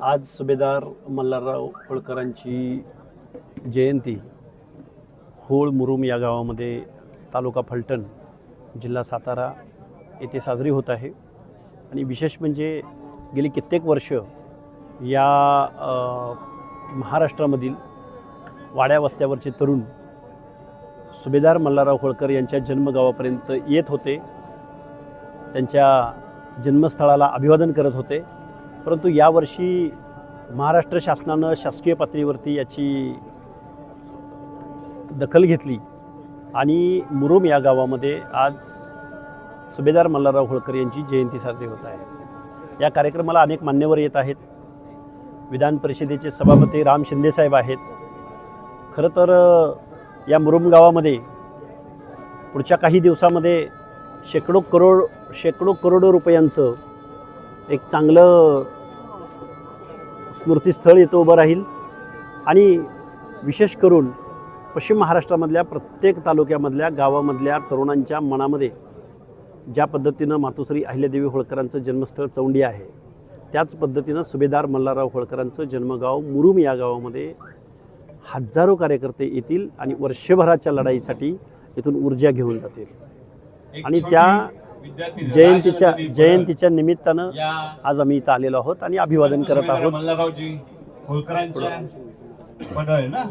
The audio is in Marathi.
आज सुभेदार मल्हारराव होळकरांची जयंती होळ मुरुम या गावामध्ये तालुका फलटण जिल्हा सातारा येथे साजरी होत आहे. आणि विशेष म्हणजे गेली कित्येक वर्ष या महाराष्ट्रामधील वाड्या वस्त्यावरचे तरुण सुभेदार मल्हारराव होळकर यांच्या जन्मगावापर्यंत येत होते. त्यांच्या जन्मस्थळाला अभिवादन करत होते. परंतु यावर्षी महाराष्ट्र शासनानं शासकीय पातळीवरती याची दखल घेतली. आणि मुरुम या गावामध्ये आज सुभेदार मल्हारराव होळकर यांची जयंती साजरी होत आहे. या कार्यक्रमाला अनेक मान्यवर येत आहेत. विधान परिषदेचे सभापती राम शिंदेसाहेब आहेत. खरं तर या मुरुम गावामध्ये पुढच्या काही दिवसामध्ये शेकडो करोड शेकडो करोडो रुपयांचं एक चांगलं स्मृतीस्थळ इथं उभं राहील. आणि विशेष करून पश्चिम महाराष्ट्रामधल्या प्रत्येक तालुक्यामधल्या गावामधल्या तरुणांच्या मनामध्ये ज्या पद्धतीनं मातोश्री अहिल्यादेवी होळकरांचं जन्मस्थळ चौंडी आहे त्याच पद्धतीनं सुभेदार मल्हारराव होळकरांचं जन्मगाव मुरुम या गावामध्ये हजारो कार्यकर्ते येतील आणि वर्षभराच्या लढाईसाठी इथून ऊर्जा घेऊन जातील. आणि त्या जयंतीच्या जयंतीच्या निमित्तानं आज आम्ही इथं आलेलो आहोत आणि अभिवादन करत आहोत. मल्हाररावजी होळकरांच्या पड आहे ना?